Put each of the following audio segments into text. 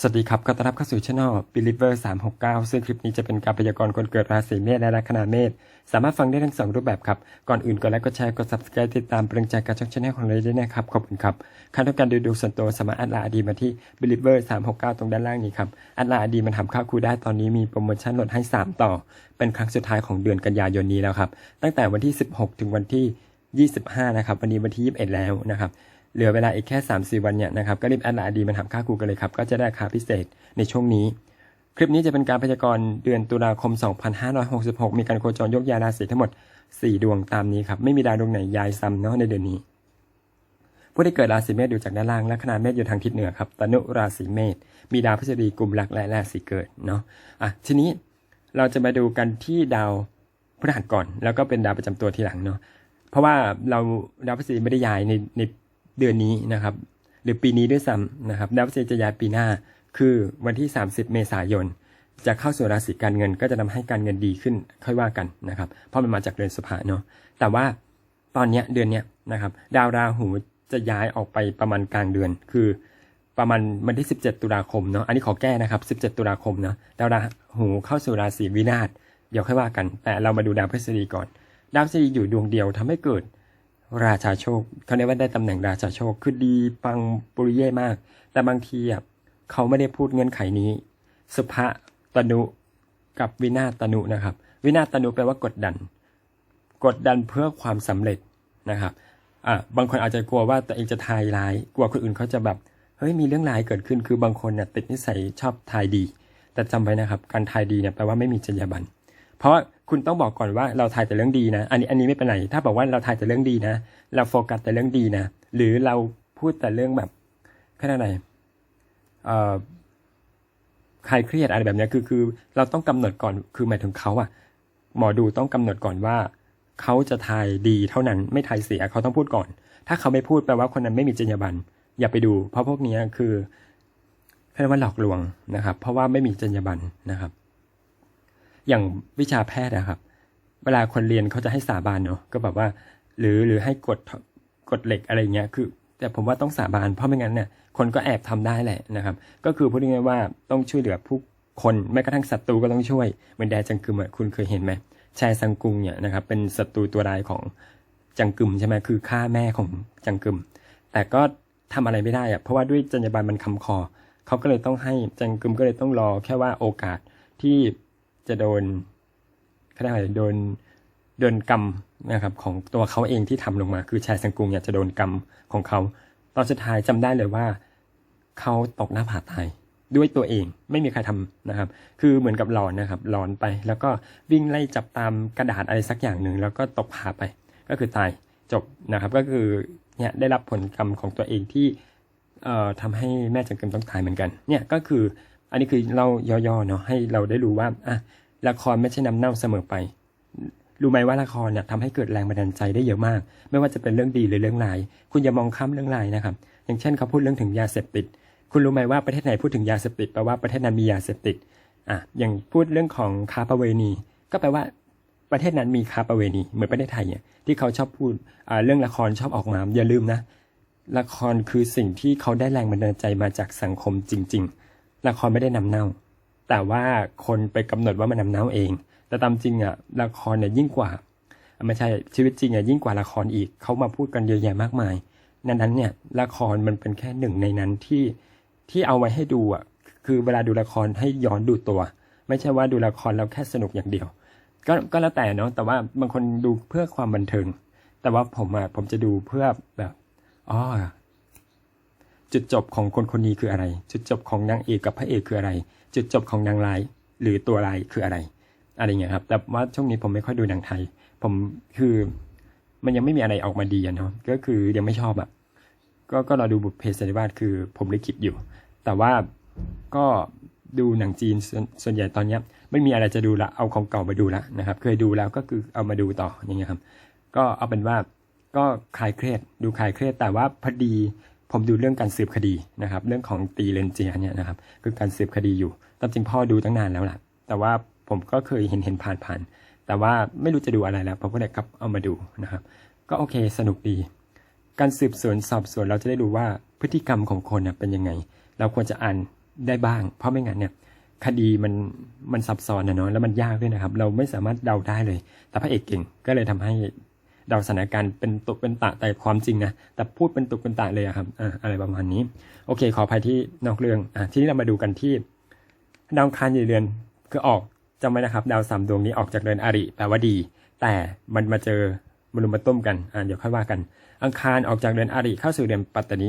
สวัสดีครับก็ต้อนรับเข้าสู่ช่อง Believer 369 ซึ่งคลิปนี้จะเป็นการพยากรณ์คนเกิดราศีเมษและลัคนาเมษ สามารถฟังได้ทั้งสองรูปแบบครับ ก่อนอื่นกดไลค์ กดแชร์ กด subscribe ติดตามเป็นกำลังใจการช่องช่องของเราด้วยนะครับ ขอบคุณครับค่าต้องการดูดูส่วนตัวสามารถอัดลน์อดีมาที่ Believer 369 ตรงด้านล่างนี้ครับ อัดลน์อดีมันทำค่าครูได้ตอนนี้มีโปรโมชั่นลดให้ 3 ต่อ เป็นครั้งสุดท้ายของเดือนกันยายนนี้แล้วครับ ตั้งแต่วันที่ 16 ถึงวันที่ 25 นะครับ วันนี้วันที่ 21 แล้วนะครับ เหลือเวลาอีกแค่ 3 4 วันเนี่ยนะครับก็รีบแอดไลน์ดีมันทำค่าครูกันเลยครับ ก็จะได้ราคาพิเศษในช่วงนี้ คลิปนี้จะเป็นการพยากรณ์เดือนตุลาคม 2566 มีการโคจรยกย้ายราศีทั้งหมด 4 ดวงตามนี้ครับไม่มีดาวดวงไหนย้ายซ้ำเนาะในเดือนนี้ ผู้ที่เกิดราศีเมษดูจากด้านล่างและขนาดเมษอยู่ทางทิศเหนือครับตนุราศีเมษมีดาวพฤษฎีกลุ่มหลักและราศีเกิดเนาะอะทีนี้เราจะมาดูกันที่ดาวพฤหัสก่อน แล้วก็เป็นดาวประจำตัวทีหลังเนาะเพราะว่าเราดาวพฤษฎีไม่ได้ย้ายในใน เดือนนี้นะครับ หรือปีนี้ด้วยซ้ำนะครับดาวพฤษฎีจะย้ายปีหน้า คือวันที่ 30 เมษายน จะเข้าสู่ราศีการเงิน ก็จะทำให้การเงินดีขึ้นค่อยว่ากันนะครับ เพราะมันมาจากเดือนสุภาเนาะแต่ว่าตอนเนี้ยเดือนเนี้ยนะครับ ดาวราหูจะย้ายออกไปประมาณกลางเดือน คือประมาณวันที่ 17 ตุลาคมเนาะ อันนี้ขอแก้นะครับ 17 ตุลาคมเนาะ ดาวราหูเข้าสู่ราศีวินาศ เดี๋ยวค่อยว่ากัน แต่เรามาดูดาวพฤษฎีก่อน ดาวพฤษฎีอยู่ดวงเดียวทำให้เกิด ราชาโชคเขาเรียกว่าได้ตำแหน่งราชาโชคคือดีปังปุริเย่มาก แต่บางทีอะเขาไม่ได้พูดเงื่อนไขนี้ สุภะตนุกับวินาตนุนะครับ วินาตนุแปลว่ากดดัน กดดันเพื่อความสำเร็จนะครับอะบางคนอาจจะกลัวว่าตัวเองจะทายร้าย กลัวคนอื่นเขาจะแบบเฮ้ยมีเรื่องร้ายเกิดขึ้นคือบางคนเนี่ยติดนิสัยชอบทายดี แต่จำไว้นะครับ การทายดีเนี่ยแปลว่าไม่มีจรรยาบรรณเพราะ คุณต้องบอกก่อนว่าเราทายแต่เรื่องดีนะ อันนี้อันนี้ไม่เป็นไรถ้าบอกว่าเราทายแต่เรื่องดีนะ เราโฟกัสแต่เรื่องดีนะ หรือเราพูดแต่เรื่องแบบแค่ไหนเอ่อคลายเครียดอะไรแบบนี้คือคือ เราต้องกำหนดก่อนคือหมายถึงเขาอะหมอดูต้องกำหนดก่อนว่าเขาจะทายดีเท่านั้นไม่ทายเสียเขาต้องพูดก่อน ถ้าเขาไม่พูดแปลว่าคนนั้นไม่มีจรรยาบรรณอย่าไปดู เพราะพวกนี้คือเรียกว่าหลอกลวงนะครับ เพราะว่าไม่มีจรรยาบรรณนะครับ อย่างวิชาแพทย์นะครับ เวลาคนเรียนเขาจะให้สาบานเนาะก็แบบว่า หรือหรือให้กดกดเหล็กอะไรเงี้ยคือ แต่ผมว่าต้องสาบานเพราะไม่งั้นเนี่ยคนก็แอบทำได้แหละนะครับ ก็คือพูดง่ายๆว่าต้องช่วยเหลือผู้คนแม้กระทั่งศัตรูก็ต้องช่วยเหมือนแดจังกึมอะคุณเคยเห็นไหมชายซังกุงเนี่ยนะครับเป็นศัตรูตัวร้ายของจังกึมใช่ไหมคือฆ่าแม่ของจังกึม แต่ก็ทำอะไรไม่ได้อะเพราะว่าด้วยจรรยาบรรณมันคำคอเขาก็เลยต้องให้จังกึมก็เลยต้องรอแค่ว่าโอกาสที่ จะโดนเขาเรียกโดนโดนกรรมนะครับของตัวเขาเองที่ทำลงมา คือชายสังกุงเนี่ยจะโดนกรรมของเขา ตอนสุดท้ายจำได้เลยว่าเขาตกหน้าผาตายด้วยตัวเองไม่มีใครทำนะครับ คือเหมือนกับหลอนนะครับหลอนไป แล้วก็วิ่งไล่จับตามกระดาษอะไรสักอย่างหนึ่งแล้วก็ตกผาไป ก็คือตายจบนะครับ ก็คือเนี่ยได้รับผลกรรมของตัวเองที่เอ่อทำให้แม่จังกึมต้องตายเหมือนกัน เนี่ยก็คือ อันนี้คือเราย่อๆเนาะให้เราได้รู้ว่าอะละครไม่ใช่น้ำเน่าเสมอไป รู้ไหมว่าละครเนี่ยทำให้เกิดแรงบันดาลใจได้เยอะมาก ไม่ว่าจะเป็นเรื่องดีหรือเรื่องร้าย คุณอย่ามองข้ามเรื่องร้ายนะครับ อย่างเช่นเขาพูดเรื่องถึงยาเสพติด คุณรู้ไหมว่าประเทศไหนพูดถึงยาเสพติดแปลว่าประเทศนั้นมียาเสพติด อะ อย่างพูดเรื่องของค้าประเวณี ก็แปลว่าประเทศนั้นมีค้าประเวณีเหมือนประเทศไทยเนี่ยที่เขาชอบพูดอ่าเรื่องละครชอบออกมาอย่าลืมนะละครคือสิ่งที่เขาได้แรงบันดาลใจมาจากสังคมจริง ๆ ละครไม่ได้นำเน่า แต่ว่าคนไปกำหนดว่ามันนำเน่าเอง แต่ตามจริงอะละครเนี่ยยิ่งกว่าไม่ใช่ชีวิตจริงอะยิ่งกว่าละครอีกเขามาพูดกันเยอะแยะมากมายนั้นนั้นเนี่ยละครมันเป็นแค่หนึ่งในนั้นที่ที่เอาไว้ให้ดูอะคือเวลาดูละครให้ย้อนดูตัว ไม่ใช่ว่าดูละครแล้วแค่สนุกอย่างเดียว ก็ก็แล้วแต่เนาะแต่ว่าบางคนดูเพื่อความบันเทิงแต่ว่าผมอะผมจะดูเพื่อแบบอ๋อ จุดจบของคนคนนี้คืออะไร จุดจบของนางเอกกับพระเอกคืออะไร จุดจบของนางร้ายหรือตัวร้ายคืออะไร อะไรเงี้ยครับ แต่ว่าช่วงนี้ผมไม่ค่อยดูหนังไทย ผมคือมันยังไม่มีอะไรออกมาดีอะเนาะก็คือยังไม่ชอบอะก็ก็เราดูบุพเพสันนิวาสคือผมลิขิตอยู่ แต่ว่าก็ดูหนังจีนส่วนส่วนใหญ่ตอนเนี้ยไม่มีอะไรจะดูละเอาของเก่ามาดูละนะครับ เคยดูแล้วก็คือเอามาดูต่ออย่างเงี้ยครับ ก็เอาเป็นว่าก็คลายเครียดดูคลายเครียดแต่ว่าพอดี ผมดูเรื่องการสืบคดีนะครับ เรื่องของตีเลนเจียเนี่ยนะครับคือการสืบคดีอยู่ตามจริงพ่อดูตั้งนานแล้วล่ะ แต่ว่าผมก็เคยเห็นเห็นผ่านผ่านแต่ว่าไม่รู้จะดูอะไรแล้วผมก็เลยกลับเอามาดูนะครับ ก็โอเคสนุกดี การสืบสวนสอบสวนเราจะได้รู้ว่าพฤติกรรมของคนน่ะเป็นยังไง เราควรจะอ่านได้บ้าง เพราะไม่งั้นเนี่ยคดีมันมันซับซ้อนนะเนาะแล้วมันยากด้วยนะครับ เราไม่สามารถเดาได้เลย แต่พระเอกเก่งก็เลยทำให้ เดาสถานการณ์เป็นตุกเป็นตะแต่ความจริงนะแต่พูดเป็นตุกเป็นตะเลยอะครับอ่าอะไรประมาณนี้ โอเค ขออภัยที่นอกเรื่องอะทีนี้เรามาดูกันที่ดาวคารอยู่เดือนคือออกจำไว้นะครับ ดาวสามดวงนี้ออกจากเดือนอริแปลว่าดี แต่มันมาเจอมารุมมาต้มกันอ่าเดี๋ยวค่อยว่ากัน อังคารออกจากเดือนอริเข้าสู่เดือนปัตตานี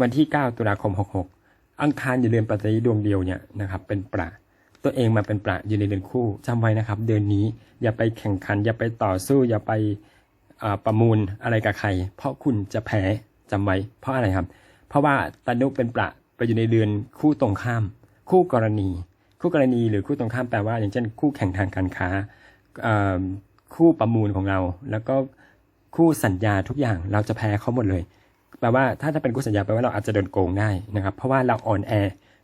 วันที่ 9 ตุลาคม 66 อังคารอยู่เดือนปัตตานีดวงเดียวเนี่ยนะครับเป็นประ ตัวเองมาเป็นประอยู่ในเดือนคู่จำไว้นะครับ เดือนนี้อย่าไปแข่งขัน อย่าไปต่อสู้ อย่าไปประมูลอะไรกับใคร เพราะคุณจะแพ้จำไว้ เพราะอะไรครับ เพราะว่าตานุเป็นประไปอยู่ในเดือนคู่ตรงข้าม คู่กรณี คู่กรณีหรือคู่ตรงข้ามแปลว่า อย่างเช่น คู่แข่งทางการค้าคู่ประมูลของเรา แล้วก็คู่สัญญาทุกอย่างเราจะแพ้เขาหมดเลย แปลว่าถ้าจะเป็นคู่สัญญาแปลว่าเราอาจจะโดนโกงได้นะครับ เพราะว่าเราอ่อนแอ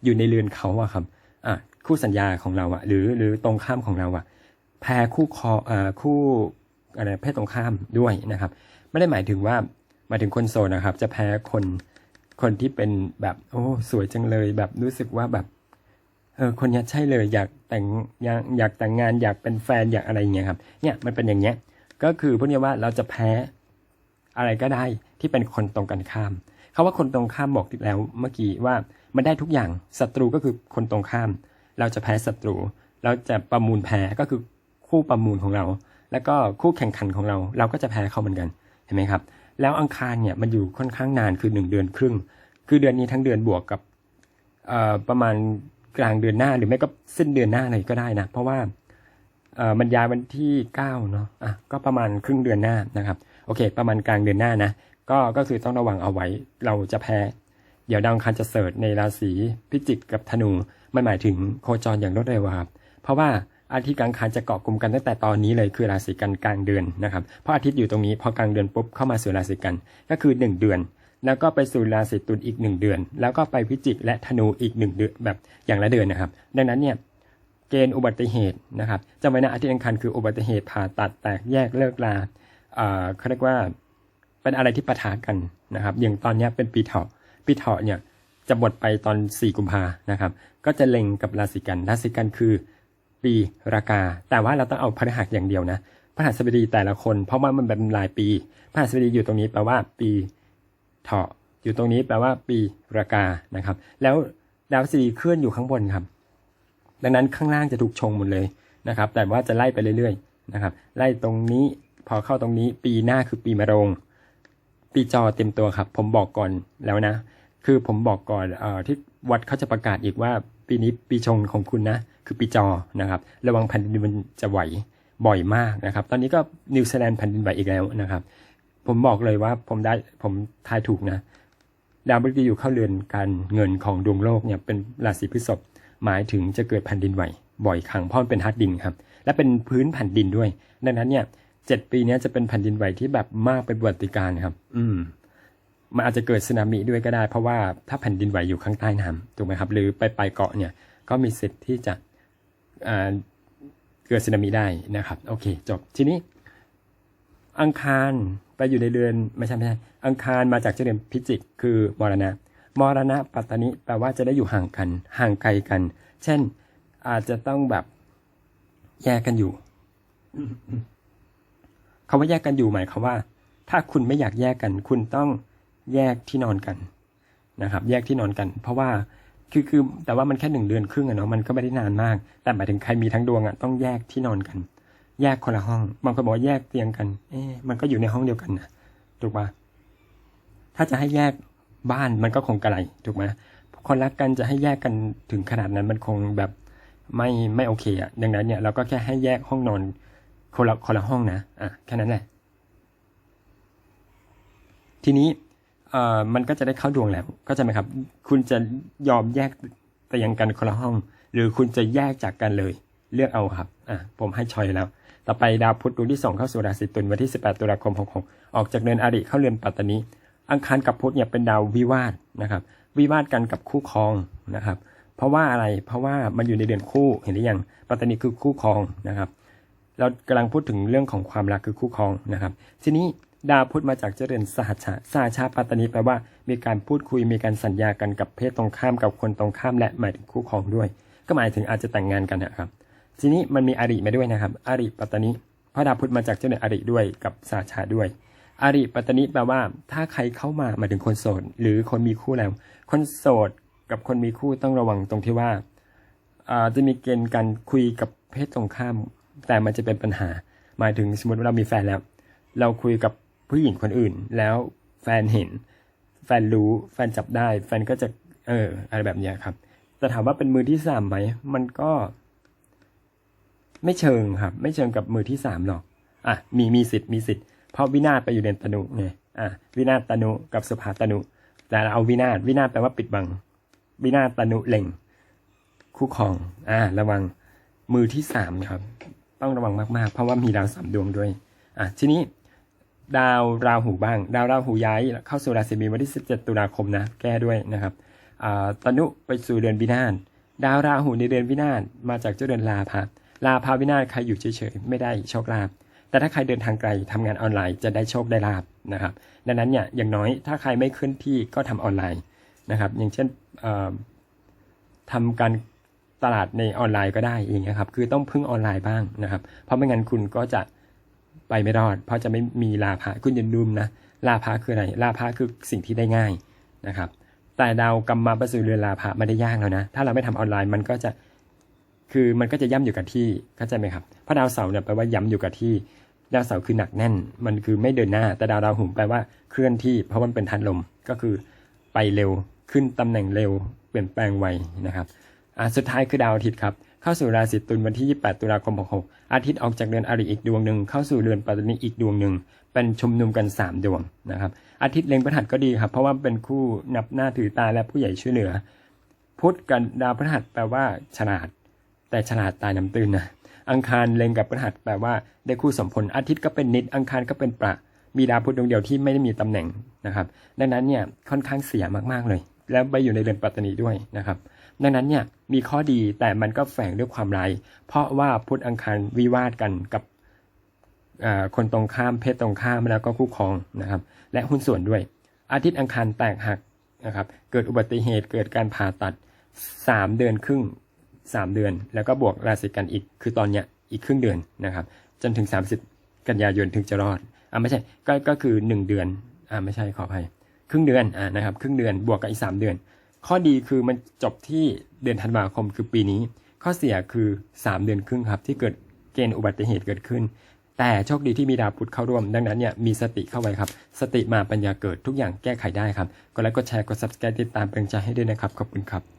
อยู่ในเรือนเขาอะครับอะ คู่สัญญาของเราอะหรือหรือตรงข้ามของเราอะแพ้คู่คอเอ่อคู่อะไรเพศตรงข้ามด้วยนะครับ ไม่ได้หมายถึงว่าหมายถึงคนโสดนะครับ จะแพ้คนคนที่เป็นแบบโอ้สวยจังเลยแบบรู้สึกว่าแบบเออคนนี้ใช่เลยอยากแต่งอยากอยากแต่งงานอยากเป็นแฟนอยากอะไรอย่างเงี้ยครับเนี่ยมันเป็นอย่างเงี้ยก็คือพูดง่ายว่าเราจะแพ้อะไรก็ได้ที่เป็นคนตรงกันข้ามเขาว่าคนตรงข้ามบอกแล้วเมื่อกี้ว่ามันได้ทุกอย่างศัตรูก็คือคนตรงข้าม เราจะแพ้ศัตรู เราจะประมูลแพ้ก็คือคู่ประมูลของเรา แล้วก็คู่แข่งขันของเรา เราก็จะแพ้เขาเหมือนกันเห็นไหมครับ แล้วอังคารเนี่ยมันอยู่ค่อนข้างนานคือหนึ่งเดือนครึ่ง คือเดือนนี้ทั้งเดือนบวกกับประมาณกลางเดือนหน้าหรือไม่ก็สิ้นเดือนหน้าเลยก็ได้นะ เพราะว่ามันย้ายวันที่เก้าเนาะอะก็ประมาณครึ่งเดือนหน้านะครับโอเค ประมาณกลางเดือนหน้านะก็ก็คือต้องระวังเอาไว้เราจะแพ้ เดี๋ยวดาวอังคารจะเสิร์ชในราศีพิจิกกับธนู มันหมายถึงโคจรอย่างรวดเร็วครับ เพราะว่าอาทิตย์กลางคันจะเกาะกลุ่มกันตั้งแต่ตอนนี้เลยคือราศีกันกลางเดือนนะครับเพราะอาทิตย์อยู่ตรงนี้พอกลางเดือนปุ๊บเข้ามาสู่ราศีกันก็คือ 1 เดือน แล้วก็ไปสู่ราศีตุลอีก 1 เดือน แล้วก็ไปพิจิกและธนูอีก 1 เดือนแบบอย่างละเดือนนะครับ ดังนั้นเนี่ยเกณฑ์อุบัติเหตุนะครับจำไว้นะอาทิตย์อังคารคืออุบัติเหตุผ่าตัดแตกแยกเลิกลาเขาเรียกว่าเป็นอะไรที่ปะทะกันนะครับอย่างตอนนี้เป็นปีเถาะปีเถาะเนี่ย จะหมดไปตอน 4 กุมภานะครับ ก็จะเล็งกับราศีกัน ราศีกันคือ ปีรากา แต่ว่าเราต้องเอาพฤหัสอย่างเดียวนะพฤหัสบดีแต่ละคน เพราะว่ามันเป็นรายปีพฤหัสบดีอยู่ตรงนี้แปลว่า ปีเถาะ อยู่ตรงนี้แปลว่า ปีรากา นะครับ แล้วดาวพฤหัสบดีเคลื่อนอยู่ข้างบนครับ ดังนั้นข้างล่างจะถูกชงหมดเลยนะครับ แต่ว่าจะไล่ไปเรื่อยๆนะครับ ไล่ตรงนี้พอเข้าตรงนี้ ปีหน้าคือปีมะโรง ปีจอเต็มตัวครับ ผมบอกก่อนแล้วนะ คือผมบอกก่อนเออที่วัดเขาจะประกาศอีกว่า ปีนี้ปีชงของคุณนะ คือปีจอนะครับ ระวังแผ่นดินมันจะไหวบ่อยมากนะครับ ตอนนี้ก็นิวซีแลนด์แผ่นดินไหวอีกแล้วนะครับ ผมบอกเลยว่าผมได้ผมทายถูกนะดาวพฤหัสอยู่เข้าเรือนการเงินของดวงโลกเนี่ยเป็นราศีพฤษภหมายถึงจะเกิดแผ่นดินไหวบ่อยครั้งเพราะมันเป็นฮาร์ดดินครับและเป็นพื้นแผ่นดินด้วย ดังนั้นเนี่ยเจ็ดปีนี้จะเป็นแผ่นดินไหวที่แบบมากเป็นประวัติการครับ อืม มันอาจจะเกิดสึนามิด้วยก็ได้ เพราะว่าถ้าแผ่นดินไหวอยู่ข้างใต้น้ำถูกไหมครับ หรือไปไปเกาะเนี่ยก็มีสิทธิ์ที่จะอ่าเกิดสึนามิได้นะครับ โอเค จบทีนี้ อังคารไปอยู่ในเดือนไม่ใช่ไม่ใช่อังคารมาจากเจ้าเดือนพิจิก คือมรณะมรณะปัตตานิแปลว่าจะได้อยู่ห่างกัน ห่างไกลกัน เช่น อาจจะต้องแบบแยกกันอยู่คำว่าแยกกันอยู่หมายความว่า ถ้าคุณไม่อยากแยกกัน คุณต้อง แยกที่นอนกันนะครับ แยกที่นอนกัน เพราะว่าคือคือแต่ว่ามันแค่หนึ่งเดือนครึ่งอะเนาะมันก็ไม่ได้นานมาก แต่หมายถึงใครมีทั้งดวงอะต้องแยกที่นอนกัน แยกคนละห้องบางคนบอกว่าแยกเตียงกัน เอ๊ะมันก็อยู่ในห้องเดียวกันนะถูกปะถ้าจะให้แยกบ้านมันก็คงกระไรถูกไหมคนรักกันจะให้แยกกันถึงขนาดนั้นมันคงแบบไม่ไม่โอเคอะดังนั้นเนี่ยเราก็แค่ให้แยกห้องนอนคนละคนละห้องนะอะแค่นั้นแหละทีนี้ เอ่อมันก็จะได้เข้าดวงแล้วก็จะไหมครับ คุณจะยอมแยกเตียงกันคนละห้อง หรือคุณจะแยกจากกันเลย เลือกเอาครับอะผมให้ชอยแล้ว ต่อไปดาวพุธดวงที่สองเข้าสู่ราศีตุลวันที่ 18 ตุลาคม66ออกจากเดือนอริเข้าเรือนปัตตานีอังคารกับพุธเนี่ยเป็นดาววิวาทนะครับ วิวาทกันกับคู่ครองนะครับ เพราะว่าอะไรเพราะว่ามันอยู่ในเดือนคู่เห็นหรือยังปัตตานีคือคู่ครองนะครับ เรากำลังพูดถึงเรื่องของความรักคือคู่ครองนะครับ ทีนี้ ดาพุธมาจากเจริญสหัชชาสหัชชาปัตตานีแปลว่า มีการพูดคุยมีการสัญญากันกับเพศตรงข้ามกับคนตรงข้ามและหมายถึงคู่ครองด้วย ก็หมายถึงอาจจะแต่งงานกันนะครับ ทีนี้มันมีอริมาด้วยนะครับ อริปัตตานีเพราะดาพุธมาจากเจริญอริด้วยกับสหัชชาด้วย อริปัตตานีแปลว่า ถ้าใครเข้ามาหมายถึงคนโสด หรือคนมีคู่แล้ว คนโสดกับคนมีคู่ต้องระวังตรงที่ว่าจะมีเกณฑ์การคุยกับเพศตรงข้าม แต่มันจะเป็นปัญหา หมายถึงสมมติว่าเรามีแฟนแล้ว เราคุยกับ ผู้หญิงคนอื่น แล้วแฟนเห็น แฟนรู้แฟนจับได้ แฟนก็จะเออ อะไรแบบนี้ครับ แต่ถามว่าเป็นมือที่สามไหมมันก็ ไม่เชิงครับ ไม่เชิงกับมือที่สามหรอกอะมีมีสิทธิ์มีสิทธิ์เพราะวินาศไปอยู่ในตนุไงอะวินาศตนุกับสุภาตนุ แต่เราเอาวินาศวินาศแปลว่าปิดบัง วินาศตนุเล็งคู่ครอง อ่า ระวังมือที่สามครับ ต้องระวังมากๆ เพราะว่ามีดาวสามดวงด้วย อะทีนี้ ดาวราหูบ้าง ดาวราหูย้ายเข้าสู่ราศีมีนวันที่ 17 ตุลาคมนะ แก้ด้วยนะครับตนุไปสู่เดือนวินาศดาวราหูในเดือนวินาศมาจากเจ้าเดือนลาภลาภาวินาศใครอยู่เฉยๆไม่ได้โชคลาภแต่ถ้าใครเดินทางไกลทำงานออนไลน์จะได้โชคได้ลาบนะครับ ดังนั้นเนี่ยอย่างน้อยถ้าใครไม่เคลื่อนที่ก็ทำออนไลน์นะครับ อย่างเช่นเอ่อทำการตลาดในออนไลน์ก็ได้อย่างเงี้ยครับ คือต้องพึ่งออนไลน์บ้างนะครับ เพราะไม่งั้นคุณก็จะ ไปไม่รอด เพราะจะไม่มีลาภะคุณอย่าลืมนะลาภะคืออะไรลาภะคือสิ่งที่ได้ง่ายนะครับ แต่ดาวกรรมมาประสูเรือนลาภะไม่ได้ยากแล้วนะ ถ้าเราไม่ทำออนไลน์มันก็จะคือมันก็จะย่ำอยู่กับที่เข้าใจไหมครับเพราะดาวเสาร์เนี่ยแปลว่าย้ำอยู่กับที่ดาวเสาร์คือหนักแน่น มันคือไม่เดินหน้า แต่ดาวราวหูแปลว่าเคลื่อนที่ เพราะมันเป็นทันลมก็คือไปเร็วขึ้นตำแหน่งเร็วเปลี่ยนแปลงไวนะครับอ่าสุดท้ายคือดาวอาทิตย์ครับ เข้าสู่ราศีตุลวันที่ 28 ตุลาคม 66 อาทิตย์ออกจากเดือนอริอีกดวงหนึ่งเข้าสู่เดือนปัตตานีอีกดวงหนึ่ง เป็นชุมนุมกัน 3 ดวงนะครับ อาทิตย์เล็งพฤหัสก็ดีครับ เพราะว่าเป็นคู่นับหน้าถือตาและผู้ใหญ่ช่วยเหลือ พุธกับดาวพฤหัสแปลว่า ฉลาด แต่ฉลาดตายน้ำตื้นนะ อังคารเล็งกับพฤหัสแปลว่าได้คู่สมพลอาทิตย์ก็เป็นนิด อังคารก็เป็นประ มีดาวพุธดวงเดียวที่ไม่ได้มีตำแหน่งนะครับ ดังนั้นเนี่ยค่อนข้างเสียมากๆเลย แล้วไปอยู่ในเรือนปัตตานีด้วยนะครับ ดังนั้นเนี่ยมีข้อดีแต่มันก็แฝงด้วยความร้ายเพราะว่าพุทธอังคารวิวาทกันกับคนตรงข้ามเพศตรงข้ามแล้วก็คู่ครองนะครับ และหุ้นส่วนด้วย อาทิตย์อังคารแตกหักนะครับเกิดอุบัติเหตุเกิดการผ่าตัด 3 เดือนครึ่ง 3 เดือน แล้วก็บวกราศีกันอีก คือตอนเนี้ยอีกครึ่งเดือนนะครับ จนถึง 30 กันยายนถึงจะรอดอ่าไม่ใช่ก็ก็คือ 1 เดือนอ่าไม่ใช่ขออภัยครึ่งเดือนอ่านะครับ ครึ่งเดือนบวกกับอีก 3 เดือน ข้อดีคือมันจบที่เดือนธันวาคมคือปีนี้ ข้อเสียคือ 3 เดือนครึ่งครับ ที่เกิดเกณฑ์อุบัติเหตุเกิดขึ้น แต่โชคดีที่มีดาวพุธเข้าร่วม ดังนั้นเนี่ยมีสติเข้าไว้ครับ สติมาปัญญาเกิดทุกอย่างแก้ไขได้ครับกดไลค์กดแชร์กด subscribe ติดตามเป็นใจให้ด้วยนะครับขอบคุณครับ